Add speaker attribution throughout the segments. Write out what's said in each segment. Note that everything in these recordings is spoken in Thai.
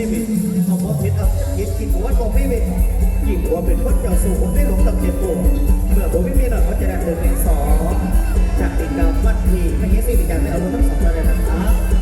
Speaker 1: ชีวิตเอาบ่ผิดอับคิดกินหัวบ่มีเวทยิ่งหัวเป็นคนเจ้าสู่ผมได้หลงตับเจ็บปวดเมื่อผมไม่มีหลั
Speaker 2: กเขาจะได้เดินเป็นสองจากติดดาววัดทีไม่เงี้สิเป็
Speaker 3: นการไม่เอารถทั้งสองา
Speaker 2: เล
Speaker 3: ยนะ
Speaker 2: ครับ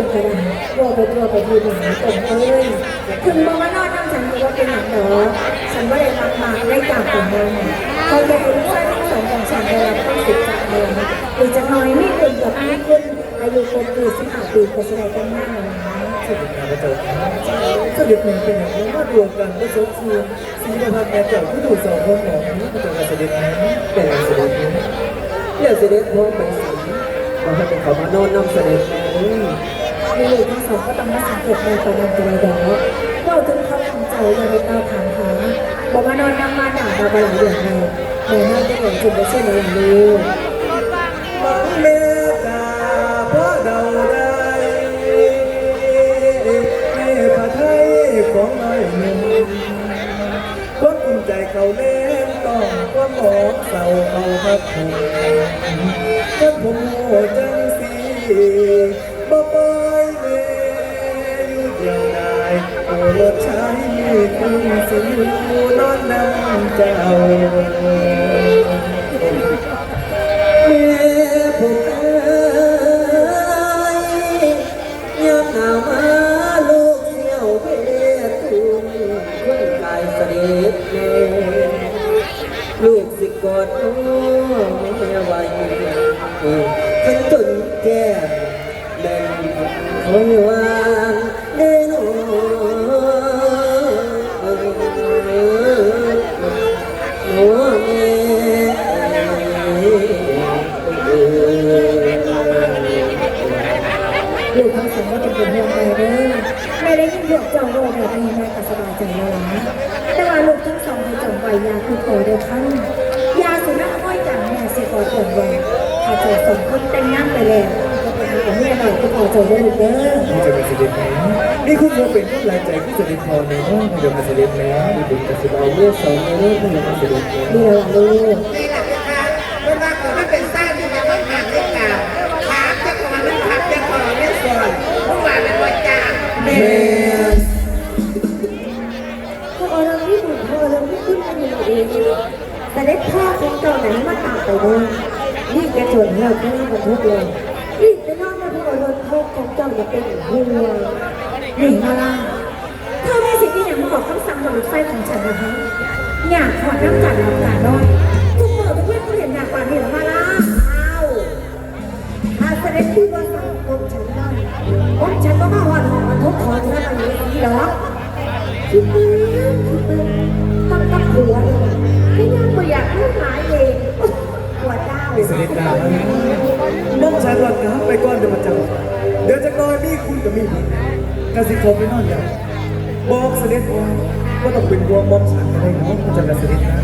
Speaker 2: ตรงกระดาษว่าไปตัวไปทีหนึ่งตรงเอ้ยถึงบอกว่านอนน้ำฉันว่าเป็นหนังเหรอฉันว่าได้มากมาได้จากของมันเขาจะเป็นลูกชายทั้งสองของฉันเวลาต้องสิบจากเมืองหรือจะน้อยไม่เกินกับไม่ขึ้นอายุครบปีสิบห้าปีก็แสดงกันหน้าเลยนะ
Speaker 1: พระเด็จแม่งเป็นอย่างนี้ก็รวมกันก็สมควรสีประพันธ์แม่เจ้าผู้ถูกสองคนหมองนี้พระเจ้าเสด็จแม่แต่เสด็จแม่แล้วเสด็จพ่อไปสีมาให้เป็นขามานอนน้ำเสด็จแม่เลย
Speaker 2: มีลูกทั้งสองก็ต้องมาสังเกตในประเด็นตัวเดียวก็ถึงเขาทำใจย่าไปตาถามหาบอกว่านอนนั่งมาด่าเราไปหลายเดือนเลยเดี๋ยวน่าจะห็นจุดเปอร์เซ็นต์ในอลูก
Speaker 1: มังแม่ตาพ่อเดาได้แม่พระไทยของน้อยหนึ่งคนอุ่นใจเขาเล่นต้องก็หมอกเศร้าเอาพักผูก็ผมโง่จังสี คุณสินอนน้ำเจ้าแม่ผมเอ้ยยามหนาวมาลูกเที่ยวเพศทุนคนกายเสด็จแม่ลูกสิกอดน้องแม่ไว้ขันจนแก่แม่นคอยวางเด้อ
Speaker 2: เป็นห่วงไปเด้อแม่ได้ยินพวกเจ้าโลกแบบนี้แม่ก็สบายใจแล้วนะแต่ว่าลูกทั้งสองให้จำไว้ยาคือขอเดียวครั้งยาสุนัขห้อยกันแม่สิขอเตือนไว้ถ้าเจ้าสองคนแต่งงานไปแล้วก็เป็นของแม่หน่อยก็พอใจได้ลูกเด้อ
Speaker 1: นี่จะเป็นเสด็จแม่นี่คุณจะเป็นผู้รายใจผู้เสด็จพอในห้องเดียวกับเสด็จแม่ดูดูกับเสด็จเลือดสองในเลือดไม่ยอมกับเสด็จแม่
Speaker 2: นี่เราลูก
Speaker 3: นี่แหละนะ
Speaker 2: กเลยนี่ไปนอนในพวกเราพ่อของเจ้าอย่าเป็นห่วงนี่มาล่ะเธอมีสิ่งที่อยากมาบอกคำสั่งกับลูกไฟของฉันนะคะอยากขอน้ำจัดน้ำตาน้อยทุกเมื่อทุกเพื่อนก็เห็นอยากกว่านี้หรอมาล่ะอ้าวถ้าเสด็จพี่ว่าสั่งผมฉันได้ผมฉันก็มาวันหอทุกขอจะทำอะไรนี่หรอคิดปืนคิดปืนตั้งตั้งหัวเลยไม่ยังไม่อยากพูดหมายเองหัวเจ้า
Speaker 1: เสด็จดาว น้องชายวันครับไปก่อนเดี๋ยวมาจับเดี๋ยวจะนอนมีคุณกับมีพี่กสิขอไปนอนอย่างบอกเสด็จว่าก็ต้องเป็นวงมอมฉันอะไรเนาะมันจะกับเสด็จนะ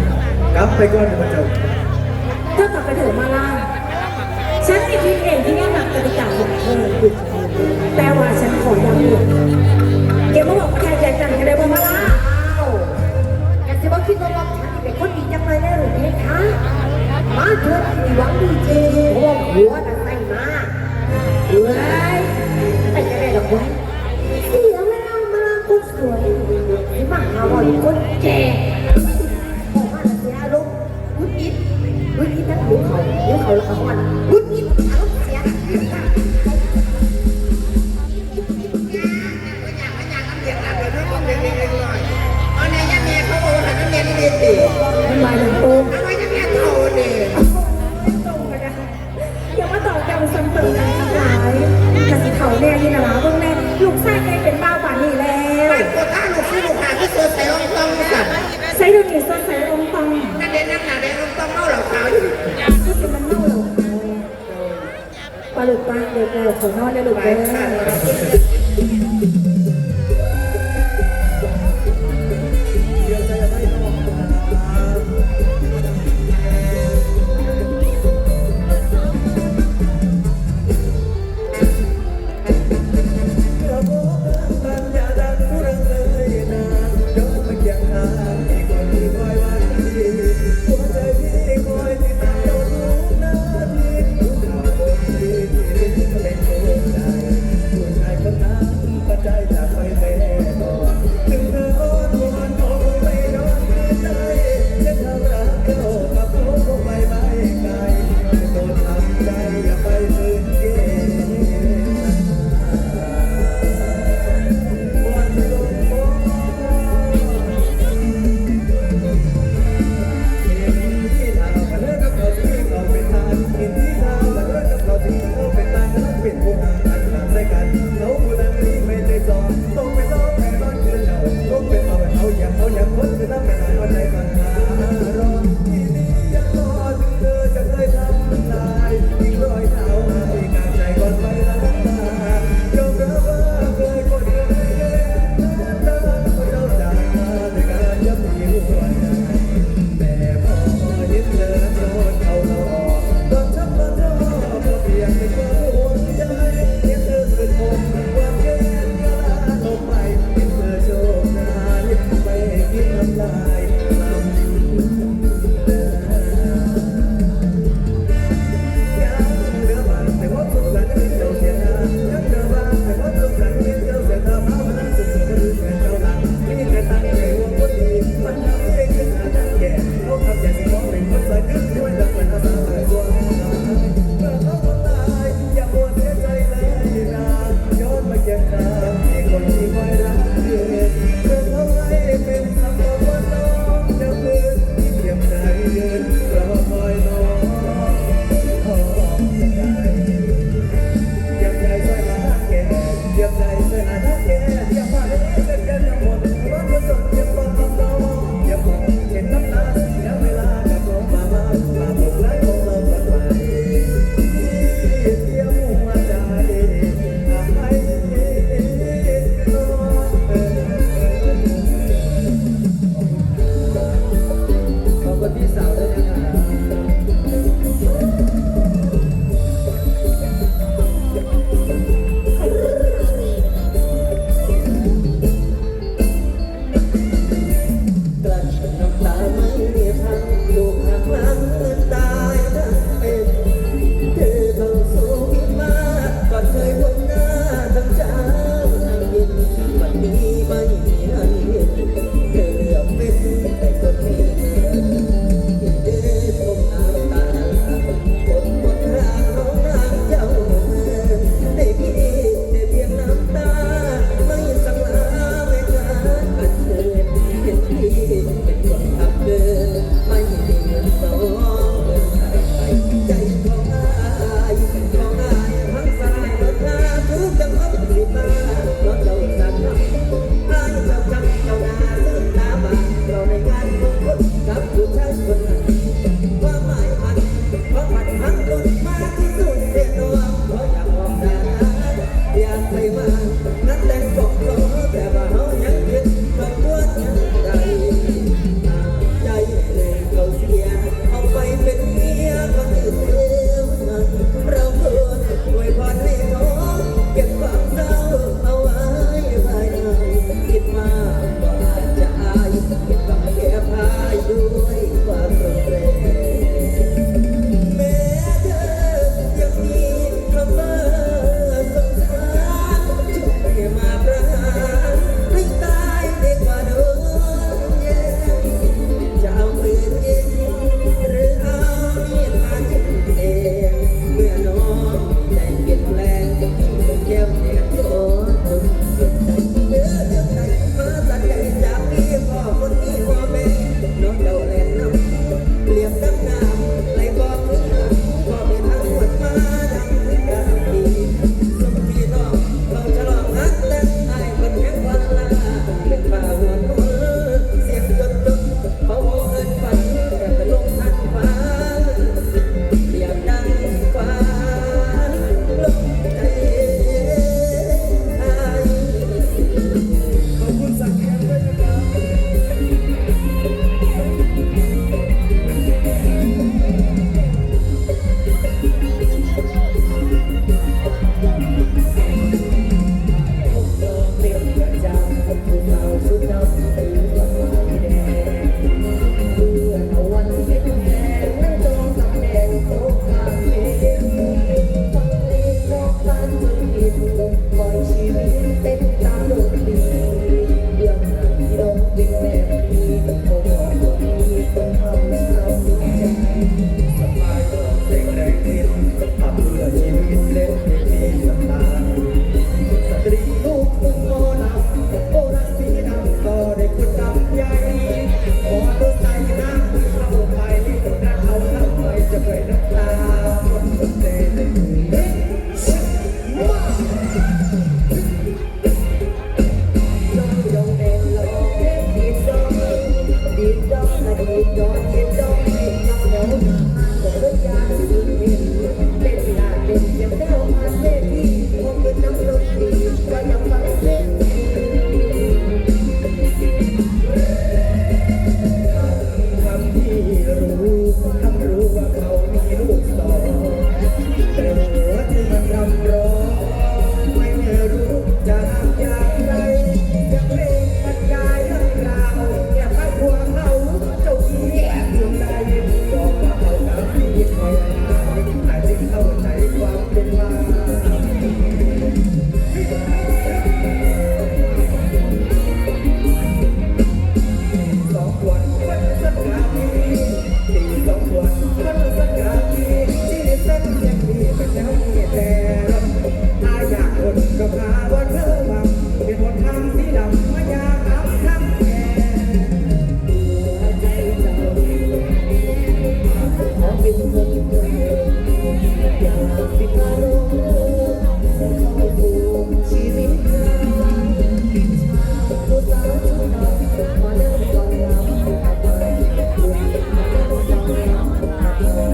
Speaker 1: กลับไปก่อนเดี๋ยวมาจับ
Speaker 2: ถ้ากลับไปเถอะมาล่าฉันมีพิษเองที่ยังหนักกติกาของเธอแต่ว่าฉันขอย้ำอีกเกมมาบอกว่าใครใจจังกันเลยบอกมาล่าอ้าวอย่าสิว่าคิดว่าว่าฉันเป็นคนดีจังเลยได้หรือเพคะ มาเธอะมีหวังดีจริงพวกหัวน่ะใส่มาเฮ้ยไปจะได้หรอกวะเสียแล้วมาคนสวยไม่มาหาว่าอยู่คนแก่ออกมาแล้วเสียอารมณ์วุ้นอิดวุ้นอิดทั้งหัวเขาหัวเขาแล้วก็หอนวุ้นอิดอารมณ์เสีย
Speaker 3: กสิเขา
Speaker 2: แน่ที่นาราเบื้องแน่ลูกไส้แกเป็นบ้าป่านนี้แล้ว
Speaker 3: บ้านกูท่าลูกซื้อลูกหาที่ซื้อใส่รองต้องสั่น
Speaker 2: ใส่ดูนี่สดใสองค์ฟัง
Speaker 3: นั่นเด่นนั่นหนาเด่นรองต้องเมาเหล่าขาวอยู่
Speaker 2: ก็สิมันเน่าหรอกปลาหลุดปลาเด็กเราขอนอนได้หลุด
Speaker 3: ไป
Speaker 2: เลย
Speaker 1: life. วันนี้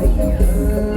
Speaker 1: Yeah.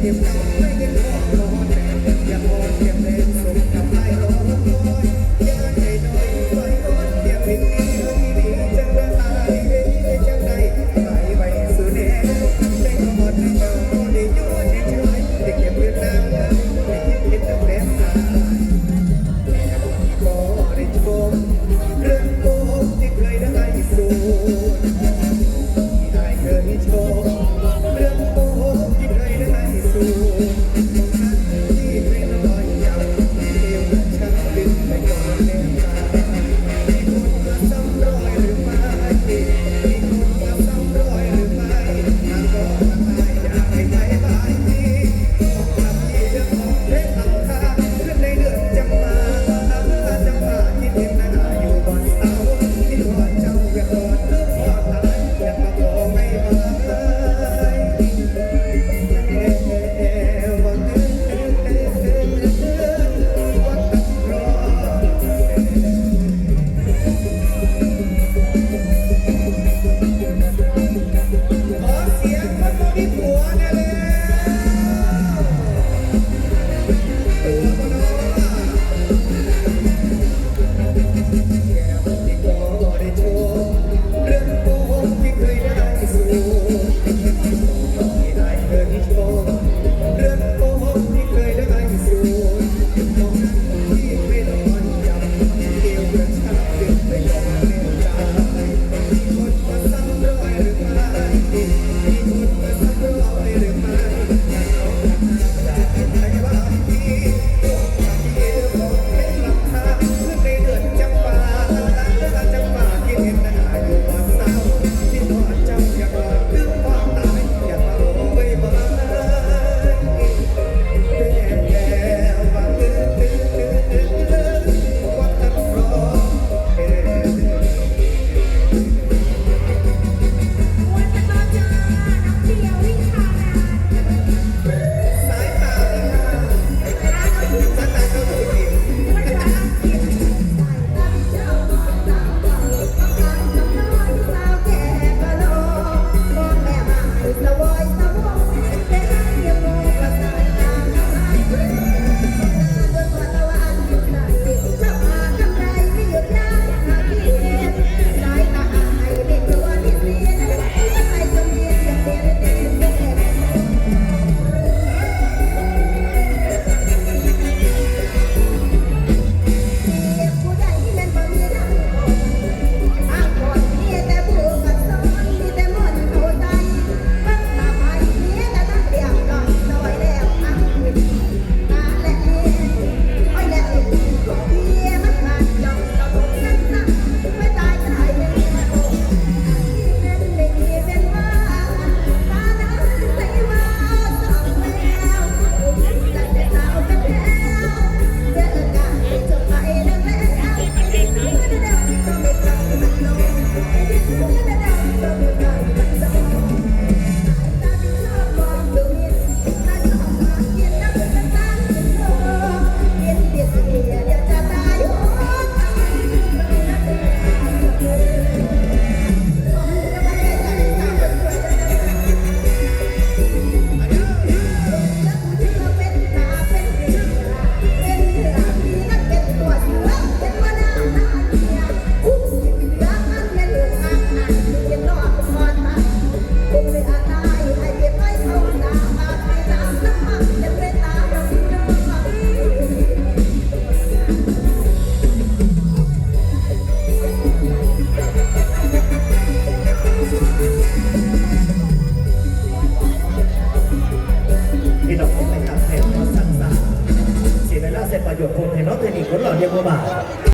Speaker 1: Break it, break it, break.